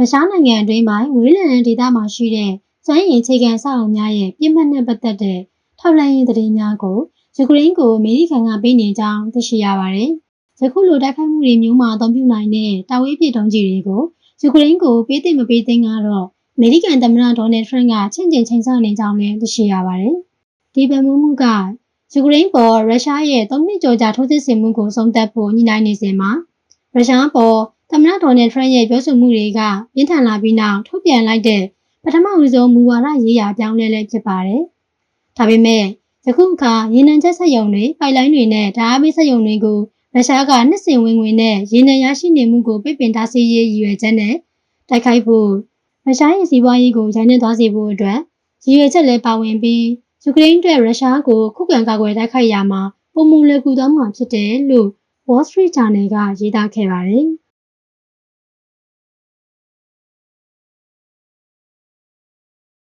ရုရှားနိုင်ငံအတွင်းပိုင်းဝေးလံဒေသမှာရှိတဲ့စွမ်းရည်အခြေခံအဆောက်အအုံများရဲ့ပြစ်မှတ်နဲ့ပတ်သက်တဲ့ထောက်လှမ်းရေးသတင်းများကိုယူကရိန်းကိုအမေရိကန်ကပေးနေကြောင်းသိရှိရပါတယ်။ယခုလိုတိုက်ခိုက်မှုတွေမျိုးမှာအသုံးပြုနိုင်တဲ့တာဝေးပစ်တုံးကြီးတွေကိုယူကရိန်းကိုပေးသိမပေးသိမ်းကတော့အမေရိကန်သမ္မတဒေါ်နယ်ထရန့်ကချင့်ကျင်ချိန်ဆနေကြောင်းလည်းသိရှိရပါတယ်။ဒီပန်မှုမှုကယူကရိန်းပေါ်ရုရှားရဲ့၃နှစ်ကျော်ကြာထိုးစစ်ဆင်မှုကိုဆုံးသက်ဖို့ညှိနှိုင်းနေစဉ်မှာရုရှားပေါ် သမ္မတဒေါ်နယ်ထရန့်ရဲ့ပြောဆိုမှုတွေကပြင်းထန်လာပြီးနောက်ထုတ်ပြန်လိုက်တဲ့ပထမဦးဆုံးမူဝါဒရေးရာပြောင်းလဲလဲဖြစ်ပါတယ်။ဒါပေမဲ့ယခုအခါရေနံချက်ဆက်ယုံတွေပိုက်လိုင်းတွေနဲ့ဓာတ်အားပေးဆက်ယုံတွေကိုရုရှားကနှစ်စဉ်ဝင်ငွေနဲ့ရေနံရရှိနေမှုကိုပိတ်ပင်ထားစေရေးရည်ရွယ်ချက်နဲ့တိုက်ခိုက်ဖို့ရုရှားရဲ့စီးပွားရေးကိုရိုင်းနှင်းသွားစေဖို့အတွက်ရည်ရွယ်ချက်လည်းပါဝင်ပြီးယူကရိန်းအတွက်ရုရှားကိုခုခံကာကွယ်တိုက်ခိုက်ရမှာပုံမူလွယ်ကူသွားမှာဖြစ်တယ်လို့ Wall Street Journal ကရေးသားခဲ့ပါတယ်။